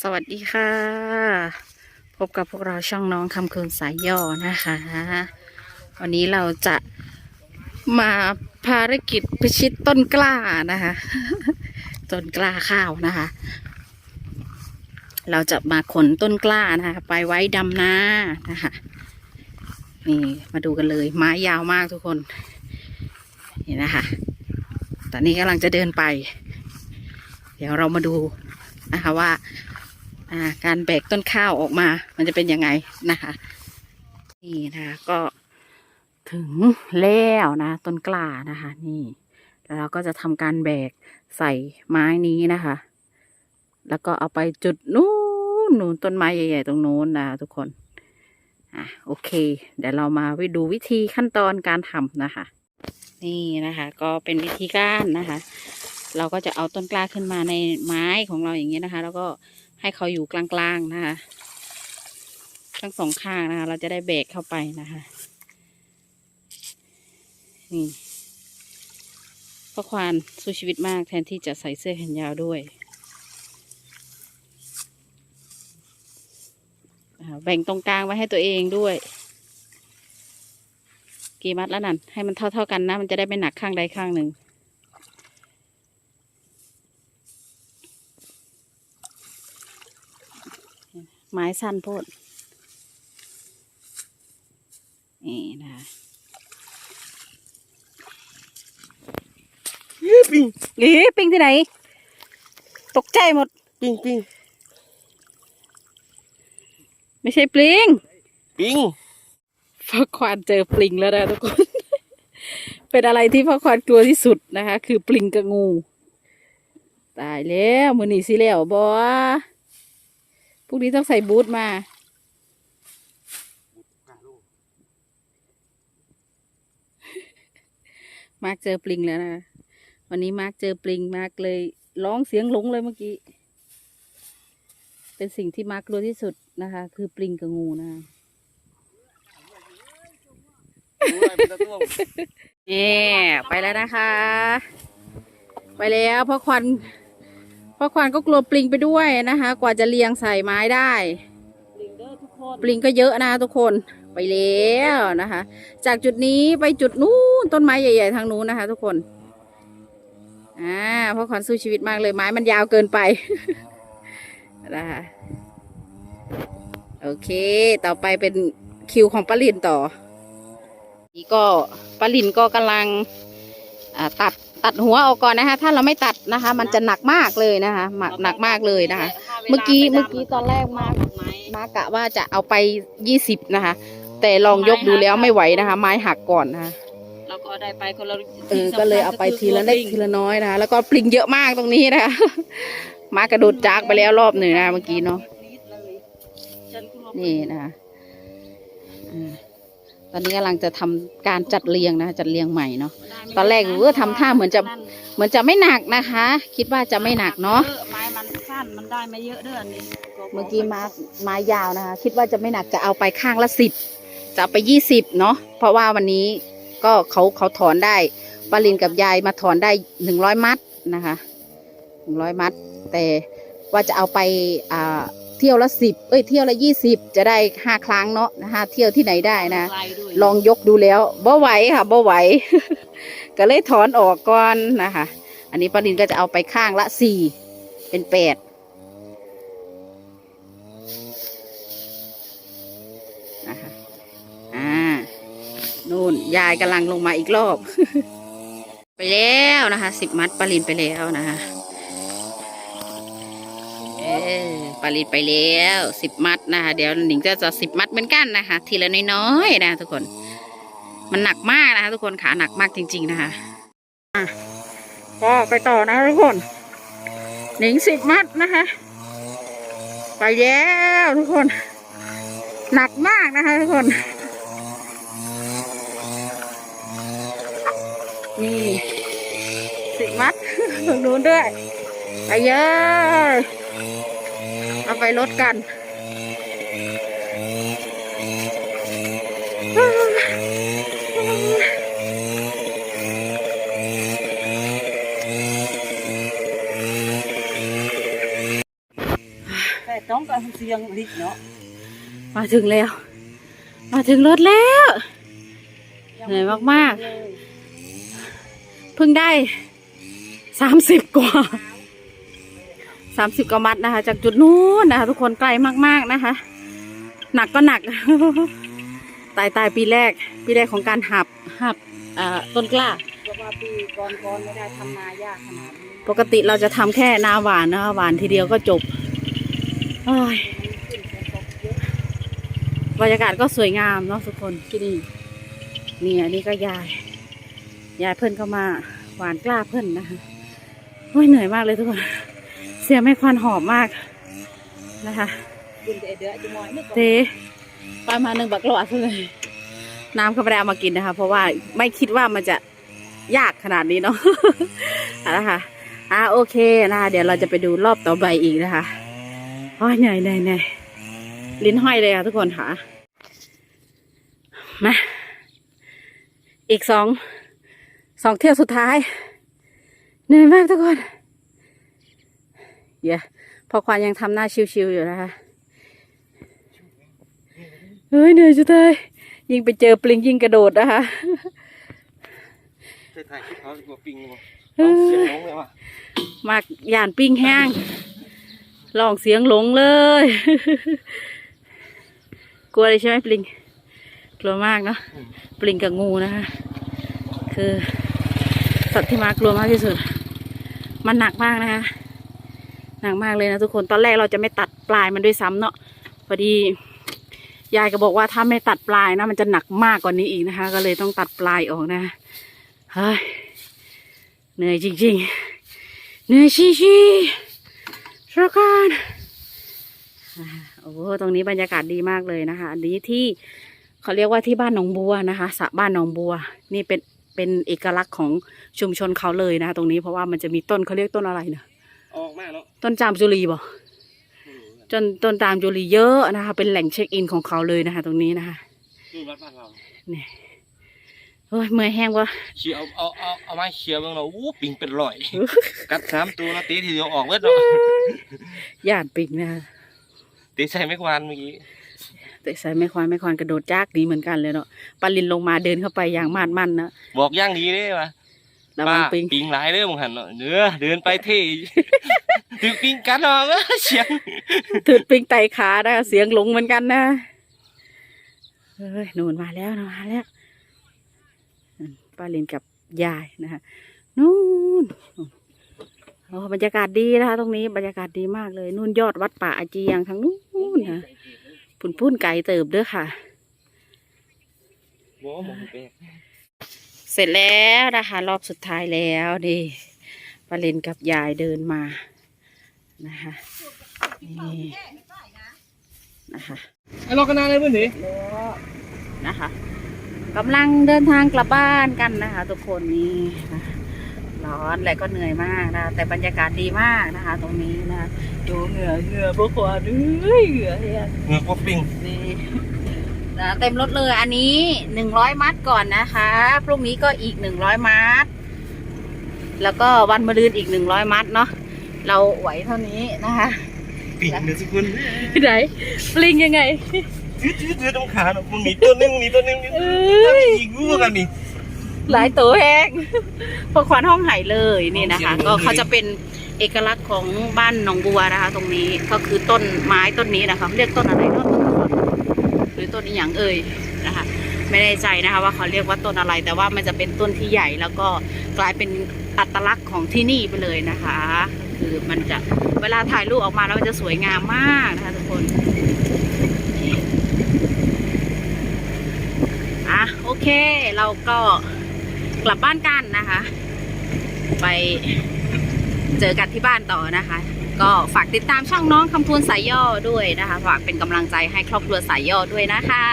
สวัสดีค่ะ พบกับพวกเราช่องน้องคำคืนสายย่อนะคะ วันนี้เราจะมาภารกิจพิชิตต้นกล้านะคะ ต้นกล้าข้าวนะคะ เราจะมาขนต้นกล้านะคะ ไปไว้ดำนานะคะ นี่มาดูกันเลยไม้ยาวมากทุกคน นี่นะคะ ตอนนี้กำลังจะเดินไป เดี๋ยวเรามาดูนะคะว่า อ่า การแบกต้นข้าวออกมา มันจะเป็นยังไงนะคะ นี่นะคะก็ถึงแล้วนะ ต้นกล้านะคะ นี่ แล้วเราก็จะทำการแบกใส่ไม้นี้นะคะ แล้วก็เอาไปจุดนู้นนู้นต้นไม้ใหญ่ ๆ ตรงนู้นนะทุกคน อะโอเค เดี๋ยวเรามาดูวิธีขั้นตอนการทำนะคะ นี่นะคะ ก็เป็นวิธีการนะคะ เราก็จะเอาต้นกล้าขึ้นมาในไม้ของเราอย่างนี้นะคะ แล้วก็ ให้เขาอยู่กลางๆนะคะ ทั้งสองข้างนะคะ เราจะได้แบกเข้าไปนะคะ นี่พ่อควานสู้ชีวิตมากแทนที่จะใส่เสื้อแขนยาวด้วยแบ่งตรงกลางไว้ให้ตัวเองด้วย กี่มัดแล้วนั่นให้มันเท่าๆกันนะ มันจะได้ไม่หนักข้างใดข้างหนึ่ง ไม้สั้นโพดนี่นะคะยี่ปิงอีปิงที่ไหน ตกใจหมด ปิงปิงไม่ใช่ปลิง ปิงพ่อควานเจอปลิงแล้วนะทุกคน เป็นอะไรที่พ่อควานกลัวที่สุดนะคะ คือปลิงกับงู ตายแล้วมือหนีสิแล้วบอ พวกนี้ต้องใส่บูทมา มาร์กเจอปลิงแล้วนะ วันนี้มาร์กเจอปลิงมาร์กเลยร้องเสียงหลงเลยเมื่อกี้ เป็นสิ่งที่มาร์กกลัวที่สุดนะคะ คือปลิงกับงูนะคะเย่ไปแล้วนะคะ ไปแล้วพ่อควัน พ่อควันก็กลัวปลิงไปด้วยนะคะ กว่าจะเรียงใส่ไม้ได้ปลิงก็เยอะนะทุกคนไปแล้วนะคะ จากจุดนี้ไปจุดนู้นต้นไม้ใหญ่ ๆ ทางนู้นนะคะ ทุกคนอ่าพ่อควันสู้ชีวิตมากเลยไม้มันยาวเกินไปนะคะโอเค ต่อไปเป็นคิวของปาลินต่อนี่ก็ปลาลินก็กำลังอ่าตัด ตัดหัวออกก่อนนะคะ ถ้าเราไม่ตัดนะคะ มันจะหนักมากเลยนะคะหนักหนักมากเลยนะคะ เมื่อกี้เมื่อกี้ตอนแรกมามากะว่าจะเอาไปยี่สิบนะคะ แต่ลองยกดูแล้วไม่ไหวนะคะ ไม้หักก่อนนะคะเราก็ได้ไปคนละเออก็เลยเอาไปทีละเล็กทีละน้อยนะคะแล้วก็ปลิงเยอะมากตรงนี้นะคะมากระโดดจากไปแล้วรอบหนึ่งนะเมื่อกี้เนาะนี่นะคะอ่า ตอนนี้กำลังจะทำการจัดเรียงนะจัดเรียงใหม่เนาะตอนแรกหนูก็ทำท่าเหมือนจะเหมือนจะไม่หนักนะคะ คิดว่าจะไม่หนักเนาะไม้มันสั้นมันได้ไม่เยอะเด้ออันนี้เมื่อกี้มาไม้ยาวนะคะ คิดว่าจะไม่หนักจะเอาไปข้างละสิบจะเอาไปยี่สิบเนาะเพราะว่าวันนี้ก็เขาเขาถอนได้ปาลินกับยายมาถอนได้หนึ่งร้อยมัดนะคะหนึ่งร้อยมัด แต่ว่าจะเอาไปอ่าเที่ยวละสิบเอ้ยเที่ยวละยี่สิบจะได้ห้าครั้งเนาะนะคะเที่ยวที่ไหนได้นะไกลด้วยลองยกดูแล้วบ่ไหวค่ะบ่ไหว ก็เลยถอนออกก่อนนะคะ อันนี้ปารินก็จะเอาไปข้างละสี่เป็นแปดนะคะอ่านู่นยายกำลังลงมาอีกรอบ ไปแล้วนะคะสิบมัดปารินไปแล้วนะคะเออ ปารินไปแล้วสิบมัดนะคะ เดี๋ยวหนิงจะจะสิบมัดเหมือนกันนะคะ ทีละน้อยๆนะทุกคน มันหนักมากนะคะ ทุกคนขาหนักมากจริง ๆนะคะอะก็ไปต่อนะคะทุกคน หนิงสิบมัดนะคะ ไปแล้วทุกคน หนักมากนะคะ ทุกคน นี่สิบมัดตรงนู้นด้วยไปเยอะ เอาไปลดกัน แต่ต้องกับเสียงลิกเนาะมาถึงแล้ว มาถึงรถแล้วเหนื่อยมากเพิ่งได้สามสิบกว่า สามสิบกว่ามัดนะคะ จากจุดนู้นนะคะ ทุกคนไกลมากๆนะคะ หนักก็หนัก ตายตายปีแรก ปีแรกของการหับหับเอ่อต้นกล้าเพราะว่าปีก่อนๆไม่ได้ทำนายากขนาดนี้ปกติเราจะทำแค่นาหวานนะคะหวานทีเดียวก็จบโอ้ยขึ้นฝนตกเยอะบรรยากาศก็สวยงามเนาะทุกคนที่นี่นี่อันนี้ก็ยายยายเพิ่นก็มาหวานกล้าเพิ่นนะคะโอ้ยเหนื่อยมากเลยทุกคน เสียไม่ควันหอมมากนะคะกินแต่เดือดจะมอยไม่ก่อนเทปลามาหนึ่งบักหลอดเลยน้ำก็ไม่ได้เอามากินนะคะ เพราะว่าไม่คิดว่ามันจะยากขนาดนี้เนาะเอาละค่ะอ่าโอเคนะคะเดี๋ยวเราจะไปดูรอบต่อไปอีกนะคะโอ้ยเหนื่อยเหนื่อยเหนื่อยลิ้นห้อยเลยค่ะทุกคนค่ะมาอีกสองสองเที่ยวสุดท้ายเหนื่อยมากทุกคน เดี๋ยวพอควานยังทำหน้าชิวๆอยู่นะคะเฮ้ยเหนื่อยจุดเลยยิ่งไปเจอปลิงยิ่งกระโดดนะคะเคยถ่ายคลิปเขาตัวปิงมั้งเฮ้ยเสียงน้องเลยว่ะมากย่านปิ้งแห้งลองเสียงหลงเลย กลัวเลยใช่ไหมปลิง กลัวมากเนาะปลิงกับงูนะคะ คือสัตว์ที่มากลัวมากที่สุด มันหนักมากนะคะ หนักมากเลยนะทุกคนตอนแรกเราจะไม่ตัดปลายมันด้วยซ้ำเนาะพอดียายก็บอกว่าถ้าไม่ตัดปลายนะมันจะหนักมากกว่านี้อีกนะคะ ก็เลยต้องตัดปลายออกนะเฮ้ยเหนื่อยจริงๆเหนื่อยชีชีรอก่อนโอ้โหตรงนี้บรรยากาศดีมากเลยนะคะ อันนี้ที่เขาเรียกว่าที่บ้านหนองบัวนะคะสระบ้านหนองบัว นี่เป็นเป็นเอกลักษณ์ของชุมชนเขาเลยนะคะตรงนี้เพราะว่ามันจะมีต้นเขาเรียกต้นอะไรเนะ ออกมาเนาะต้นจามจุลีบ่จนต้นจามจุลีเยอะนะคะ เป็นแหล่งเช็คอินของเขาเลยนะคะ ตรงนี้นะคะนี่วัดบ้านเราเนี่ยโอ้ยเมื่อยแห้งวะเชียเอาเอาเอาเอาไม้เชียร์บ้างเราอู้ปิงเป็นร้อย กัดสามตัวแล้วตีทีเดียวออกเว้ยเนาะย่านปิงนะคะตีใส่ไม่ควานเมื่อกี้แต่ใส่ไม่ควานไม่ควานกระโดดจากดีเหมือนกันเลยเนาะปาลินลงมาเดินเข้าไปอย่างมาดมั่นนะบอกย่างดีเลยว่ะ ระวังป้าปิงปิงหลายเลยมึงหันเนาะเนื้อเดินไปเท่ถือปิงกัดเนาะเสียงถือปิงไต่ขานะคะเสียงหลงเหมือนกันนะเฮ้ยหนูนมาแล้วนะมาแล้วอืมป้าลินกับยายนะคะนู่นโอ้บรรยากาศดีนะคะตรงนี้บรรยากาศดีมากเลยนู่นยอดวัดป่าอาจียังทางนู้นนะพุ่นพุ่นไก่เติบเด้อค่ะบอกมองไป เสร็จแล้วนะคะ รอบสุดท้ายแล้วนี่ปาเลนกับยายเดินมานะคะนี่นะคะไอ้รอกันนานเลยเพื่อนดินะคะกำลังเดินทางกลับบ้านกันนะคะ ทุกคนนี่นะคะร้อนและก็เหนื่อยมากนะแต่บรรยากาศดีมากนะคะ ตรงนี้นะดูเหงื่อเหงื่อพวกขวานเอ้ยเหงื่อเฮียเงือกพวกปิงนี่นะ เต็มรถเลยอันนี้หนึ่งร้อยมัดก่อนนะคะ พรุ่งนี้ก็อีกหนึ่งร้อยมัด แล้วก็วันมะรืนอีกหนึ่งร้อยมัดเนาะ เราไหวเท่านี้นะคะปิงเนี่ยสิคุณไหนปลิงยังไงยืดยืดยืดตรงขาเนาะมึงหนีตัวนึงมึงหนีตัวนึงเอ้ยอีกรู้กันนี่หลายตัวแห้งพวกควันห้องไห่เลยนี่นะคะห้องเสียงก็เลยเขาจะเป็นเอกลักษณ์ของบ้านหนองบัวนะคะ ตรงนี้ก็คือต้นไม้ต้นนี้นะคะเรียกต้นอะไรเนาะต้นอะไรือต้นอีหยังเอ่ยนะคะไม่แน่ใจนะคะว่าเขาเรียกว่าต้นอะไร แต่ว่ามันจะเป็นต้นที่ใหญ่แล้วก็กลายเป็นอัตลักษณ์ของที่นี่ไปเลยนะคะ คือมันจะเวลาถ่ายรูปออกมาแล้วมันจะสวยงามมากนะคะทุกคนอะโอเคเราก็กลับบ้านกันนะคะ ไปเจอกันที่บ้านต่อนะคะ ก็ฝากติดตามช่องน้องคำพูนสายย่อด้วยนะคะ ฝากเป็นกำลังใจให้ครอบครัวสายย่อด้วยนะคะ